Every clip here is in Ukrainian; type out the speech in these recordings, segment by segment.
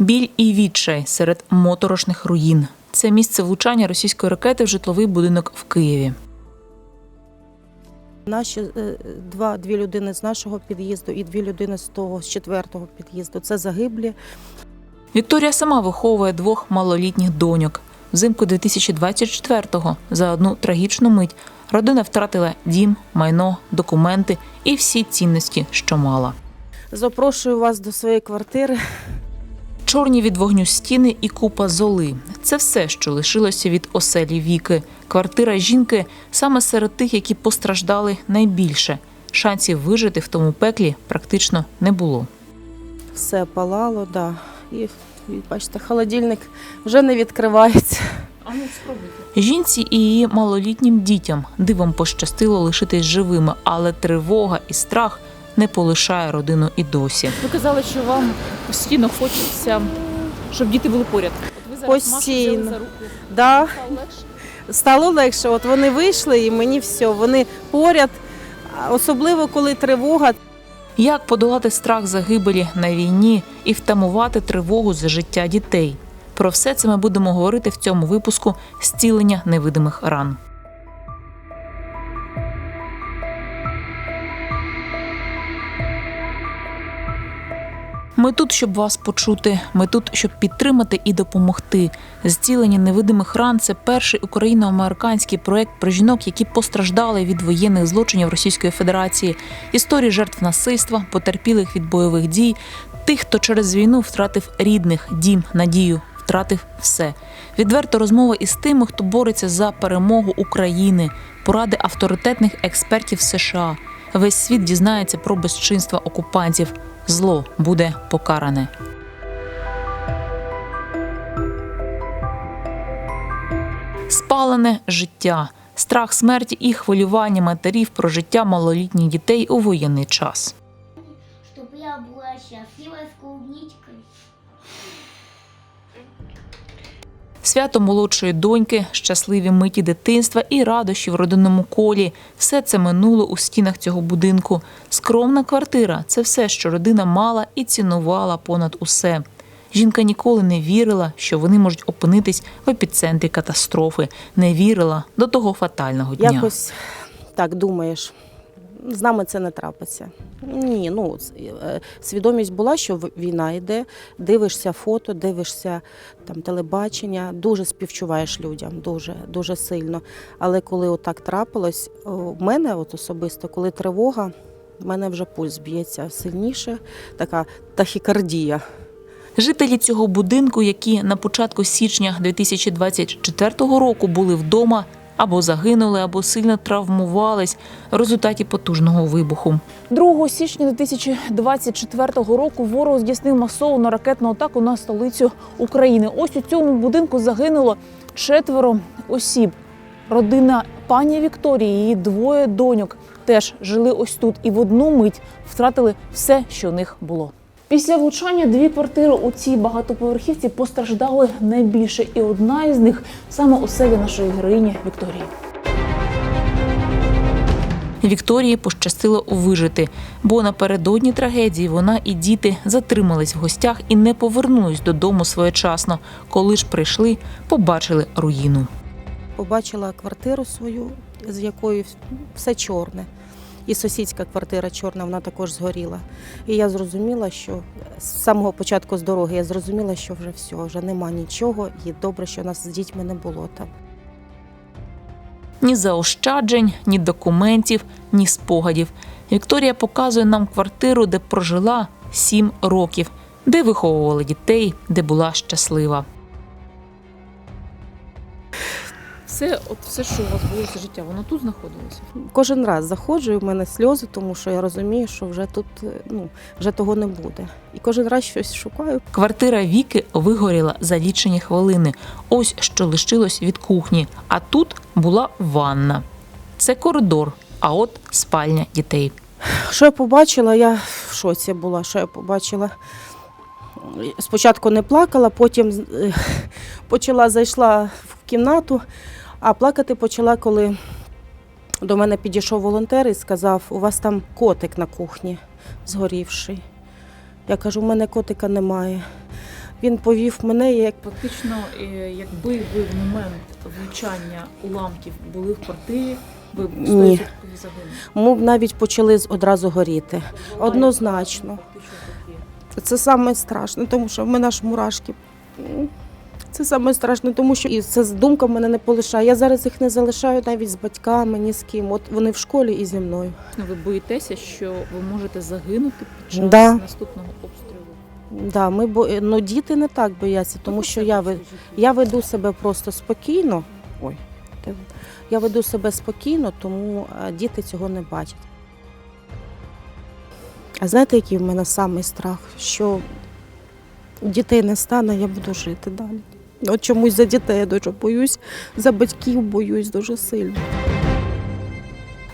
Біль і відчай серед моторошних руїн. Це місце влучання російської ракети в житловий будинок в Києві. Наші е, два дві людини з нашого під'їзду і дві людини з того з четвертого під'їзду. Це загиблі. Вікторія сама виховує двох малолітніх доньок. Взимку 2024-го за одну трагічну мить родина втратила дім, майно, документи і всі цінності, що мала. Запрошую вас до своєї квартири. Чорні від вогню стіни і купа золи це все, що лишилося від оселі Віки. Квартира жінки саме серед тих, які постраждали найбільше. Шансів вижити в тому пеклі практично не було. Все палало, да. І, і бачите, холодильник вже не відкривається. Жінці і її малолітнім дітям дивом пощастило лишитись живими, але тривога і страх не полишає родину і досі. Ви казали, що вам постійно хочеться, щоб діти були поряд. От ви зараз Постійно. взяли за руку. Да, Стало легше? стало легше. От вони вийшли і мені все, вони поряд, особливо коли тривога. Як подолати страх загибелі на війні і втамувати тривогу за життя дітей? Про все це ми будемо говорити в цьому випуску зцілення невидимих ран. Ми тут, щоб вас почути. Ми тут, щоб підтримати і допомогти. Зцілення невидимих ран це перший україно-американський проект про жінок, які постраждали від воєнних злочинів Російської Федерації, історії жертв насильства, потерпілих від бойових дій, тих, хто через війну втратив рідних, дім, надію, втратив все. Відверто розмова із тими, хто бореться за перемогу України, поради авторитетних експертів США. Весь світ дізнається про безчинства окупантів. Зло буде покаране. Спалене життя, страх смерті і хвилювання матерів про життя малолітніх дітей у воєнний час. Щоб я була щаслива клубничкой. Свято молодшої доньки, щасливі миті дитинства і радощі в родинному колі все це минуло у стінах цього будинку. Скромна квартира це все, що родина мала і цінувала понад усе. Жінка ніколи не вірила, що вони можуть опинитись в епіцентрі катастрофи, не вірила до того фатального дня. Якось так думаєш, з нами це не трапиться. Ні, ну е, свідомість була, що війна йде, дивишся фото, дивишся там телебачення, дуже співчуваєш людям, дуже, дуже сильно. Але коли отак трапилось, в мене от особисто, коли тривога, в мене вже пульс б'ється сильніше, така тахікардія. Жителі цього будинку, які на початку січня 2024 року були вдома, або загинули, або сильно травмувались в результаті потужного вибуху. 2 січня 2024 року ворог здійснив масовану ракетну атаку на столицю України. Ось у цьому будинку загинуло четверо осіб. Родина пані Вікторії, її двоє доньок теж жили ось тут і в одну мить втратили все, що у них було. Після влучання дві квартири у цій багатоповерхівці постраждали найбільше, і одна із них саме оселя нашої героїні Вікторії. Вікторії пощастило вижити, бо напередодні трагедії вона і діти затримались в гостях і не повернулись додому своєчасно. Коли ж прийшли, побачили руїну. Побачила квартиру свою, з якою все чорне. І сусідська квартира чорна, вона також згоріла. І я зрозуміла, що з самого початку з дороги я зрозуміла, що вже все, вже нема нічого, і добре, що нас з дітьми не було там. Ні заощаджень, ні документів, ні спогадів. Вікторія показує нам квартиру, де прожила сім років, де виховувала дітей, де була щаслива. Все, от все, що у вас було це життя, воно тут знаходилося. Кожен раз заходжу, і в мене сльози, тому що я розумію, що вже тут ну, вже того не буде. І кожен раз щось шукаю. Квартира Віки вигоріла за лічені хвилини. Ось що лишилось від кухні. А тут була ванна. Це коридор, а от спальня дітей. Що я побачила, я в шоці була, що я побачила. Спочатку не плакала, потім е, почала зайшла в кімнату, а плакати почала, коли до мене підійшов волонтер і сказав, у вас там котик на кухні згорівший. Я кажу, у мене котика немає. Він повів мене як Фактично, е, якби ви в момент влучання уламків були в квартирі, ви б Ні. 100% ми б навіть почали одразу горіти. Однозначно. Це саме страшне, тому що в мене аж мурашки. Це саме страшне, тому що і це думка в мене не полишає. Я зараз їх не залишаю навіть з батьками, ні з ким. От вони в школі і зі мною. Ну, Ви боїтеся, що ви можете загинути під час Да. наступного обстрілу? Да, ми бо... ну, діти не так бояться, тому що я, ви- я веду себе просто спокійно. Ой, я веду себе спокійно, тому е, діти цього не бачать. А знаєте, який в мене самий страх? Що дітей не стане, я буду жити далі. От чомусь за дітей я дуже боюсь, за батьків боюсь дуже сильно.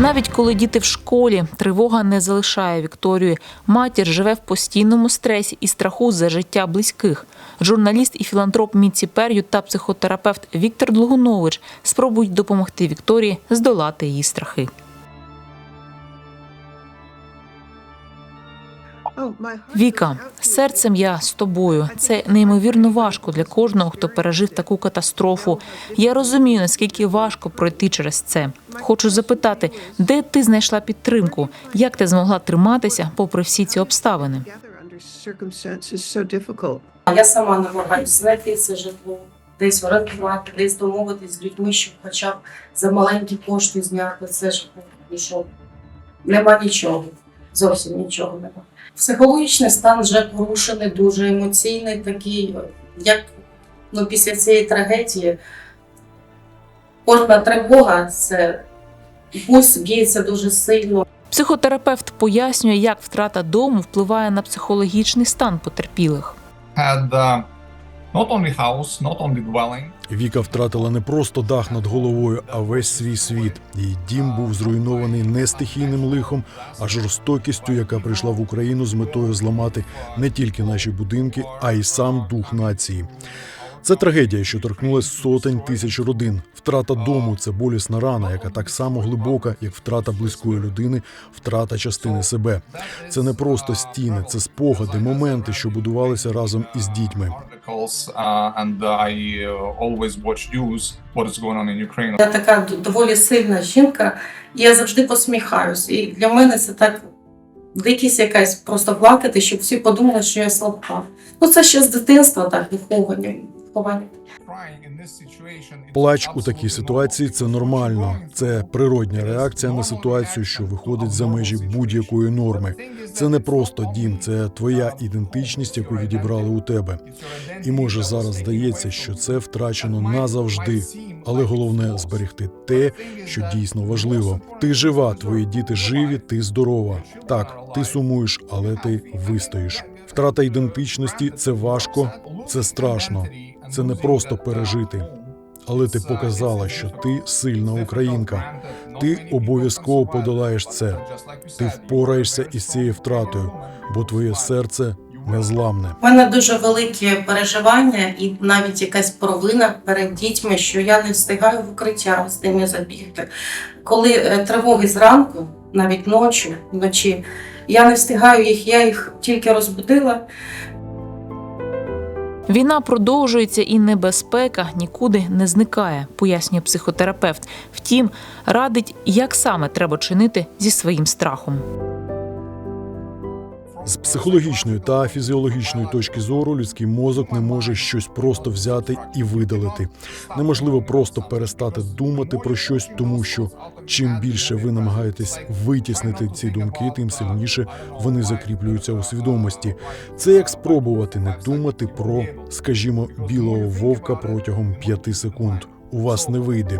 Навіть коли діти в школі, тривога не залишає Вікторію. Матір живе в постійному стресі і страху за життя близьких. Журналіст і філантроп Міці Пер'ю та психотерапевт Віктор Длугунович спробують допомогти Вікторії здолати її страхи. Віка, серцем я з тобою. Це неймовірно важко для кожного, хто пережив таку катастрофу. Я розумію, наскільки важко пройти через це. Хочу запитати, де ти знайшла підтримку? Як ти змогла триматися попри всі ці обставини? Я сама намагаюся знайти це житло, десь орендувати, десь домовитись з людьми, щоб хоча б за маленькі кошти зняти це житло. І нема нічого, зовсім нічого нема. Психологічний стан вже порушений, дуже емоційний, такий, як ну, після цієї трагедії. Кожна тривога це пульс б'ється дуже сильно. Психотерапевт пояснює, як втрата дому впливає на психологічний стан потерпілих. had uh, not only house, not only dwelling, Віка втратила не просто дах над головою, а весь свій світ. Її дім був зруйнований не стихійним лихом, а жорстокістю, яка прийшла в Україну з метою зламати не тільки наші будинки, а й сам дух нації. Це трагедія, що торкнулась сотень тисяч родин. Втрата дому це болісна рана, яка так само глибока, як втрата близької людини, втрата частини себе. Це не просто стіни, це спогади, моменти, що будувалися разом із дітьми. Я така доволі сильна жінка, і я завжди посміхаюсь. І для мене це так дикість якась просто плакати, щоб всі подумали, що я слабка. Ну це ще з дитинства так виховання. It's Плач у такій ситуації це нормально. Це природня реакція на ситуацію, що виходить за межі будь-якої норми. Це не просто дім, це твоя ідентичність, яку відібрали у тебе. І може зараз здається, що це втрачено назавжди. Але головне зберегти те, що дійсно важливо. Ти жива, твої діти живі, ти здорова. Так, ти сумуєш, але ти вистоїш. Втрата ідентичності це важко, це страшно. Це не просто пережити. Але ти показала, що ти сильна українка. Ти обов'язково подолаєш це. Ти впораєшся із цією втратою, бо твоє серце незламне. У мене дуже велике переживання і навіть якась провина перед дітьми, що я не встигаю в укриття з ними забігти. Коли е, тривоги зранку, навіть ночі, вночі, я не встигаю їх, я їх тільки розбудила. Війна продовжується і небезпека нікуди не зникає, пояснює психотерапевт. Втім, радить, як саме треба чинити зі своїм страхом. З психологічної та фізіологічної точки зору людський мозок не може щось просто взяти і видалити. Неможливо просто перестати думати про щось, тому що чим більше ви намагаєтесь витіснити ці думки, тим сильніше вони закріплюються у свідомості. Це як спробувати не думати про, скажімо, білого вовка протягом п'яти секунд. У вас не вийде,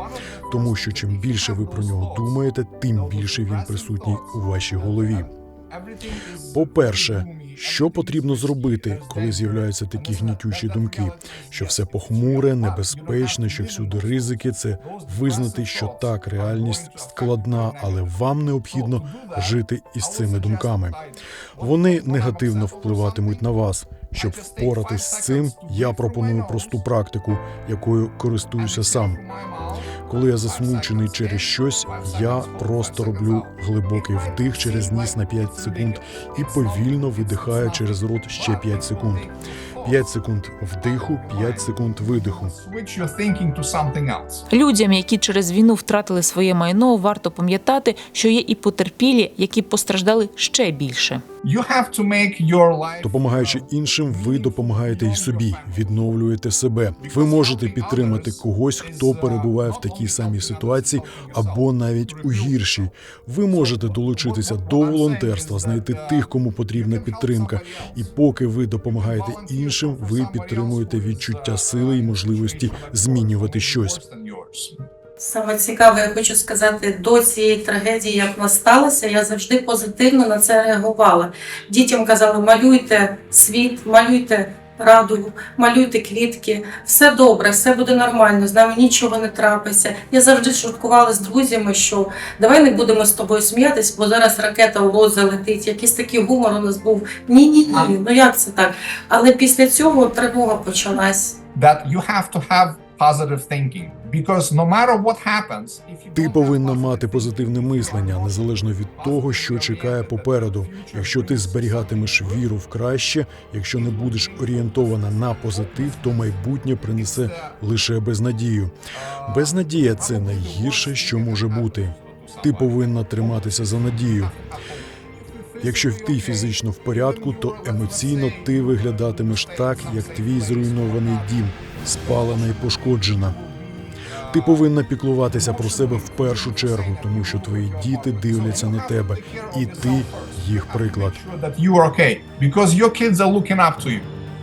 тому що чим більше ви про нього думаєте, тим більше він присутній у вашій голові. По-перше, що потрібно зробити, коли з'являються такі гнітючі думки, що все похмуре, небезпечне, що всюди ризики, це визнати, що так, реальність складна, але вам необхідно жити із цими думками. Вони негативно впливатимуть на вас. Щоб впоратись з цим, я пропоную просту практику, якою користуюся сам. Коли я засмучений через щось, я просто роблю глибокий вдих через ніс на 5 секунд і повільно видихаю через рот ще 5 секунд. 5 секунд вдиху, 5 секунд видиху. Людям, які через війну втратили своє майно, варто пам'ятати, що є і потерпілі, які постраждали ще більше. Допомагаючи іншим, ви допомагаєте і собі, відновлюєте себе. Ви можете підтримати когось, хто перебуває в такій самій ситуації, або навіть у гіршій. Ви можете долучитися до волонтерства, знайти тих, кому потрібна підтримка. І поки ви допомагаєте іншим, ви підтримуєте відчуття сили і можливості змінювати щось. Саме цікаве, я хочу сказати, до цієї трагедії, як вона сталася, я завжди позитивно на це реагувала. Дітям казали, малюйте світ, малюйте радугу, малюйте квітки, все добре, все буде нормально, з нами нічого не трапиться. Я завжди шуткувала з друзями, що давай не будемо з тобою сміятись, бо зараз ракета в лоза летить. Якийсь такий гумор у нас був. Ні, ні, ні. Ну як це так? Але після цього тривога почалась. That you have to have positive thinking Ти повинна мати позитивне мислення незалежно від того, що чекає попереду. Якщо ти зберігатимеш віру в краще, якщо не будеш орієнтована на позитив, то майбутнє принесе лише безнадію. Безнадія це найгірше, що може бути. Ти повинна триматися за надію. Якщо ти фізично в порядку, то емоційно ти виглядатимеш так, як твій зруйнований дім, спалена і пошкоджена. Ти повинна піклуватися про себе в першу чергу, тому що твої діти дивляться на тебе, і ти їх приклад.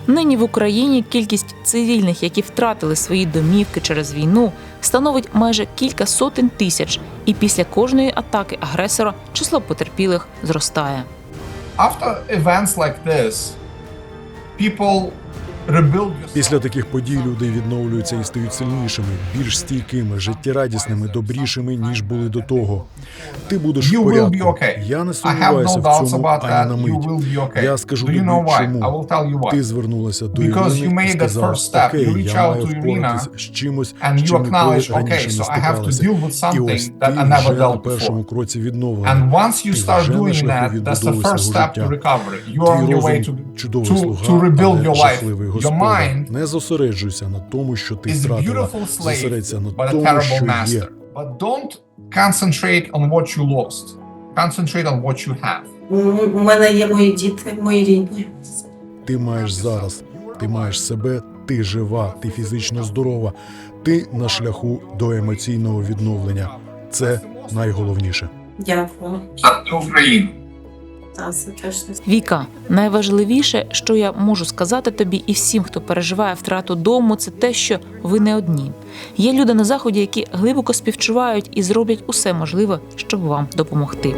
Нині в Україні кількість цивільних, які втратили свої домівки через війну, становить майже кілька сотень тисяч, і після кожної атаки агресора число потерпілих зростає. After events like this, people. Після таких подій люди відновлюються і стають сильнішими, більш стійкими, життєрадісними, добрішими ніж були до того. Ти будеш в порядку. Я не сумніваюся в цьому ані на мить. Я скажу тобі, чому. Ти звернулася до Ірини і сказала, окей, я маю to впоратися з чимось, з чим ніколи раніше не стикалася. І ось ти вже на першому кроці відновлення. Ти вже на шляху відбудови свого життя. Твій розум чудовий слуга, але your жахливий Your Не зосереджуйся на тому, що ти втратила. Зосередься на тому, що є. But don't concentrate on what you lost. Concentrate on what you have. У мене є мої діти, мої рідні. Ти маєш зараз. Ти маєш себе, ти жива, ти фізично здорова, ти на шляху до емоційного відновлення. Це найголовніше. Дякую. За Україну. Віка, найважливіше, що я можу сказати тобі і всім, хто переживає втрату дому, це те, що ви не одні. Є люди на заході, які глибоко співчувають і зроблять усе можливе, щоб вам допомогти.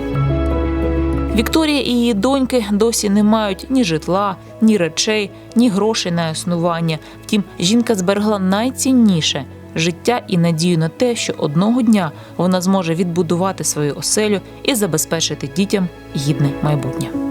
Вікторія і її доньки досі не мають ні житла, ні речей, ні грошей на існування. Втім, жінка зберегла найцінніше життя і надію на те, що одного дня вона зможе відбудувати свою оселю і забезпечити дітям гідне майбутнє.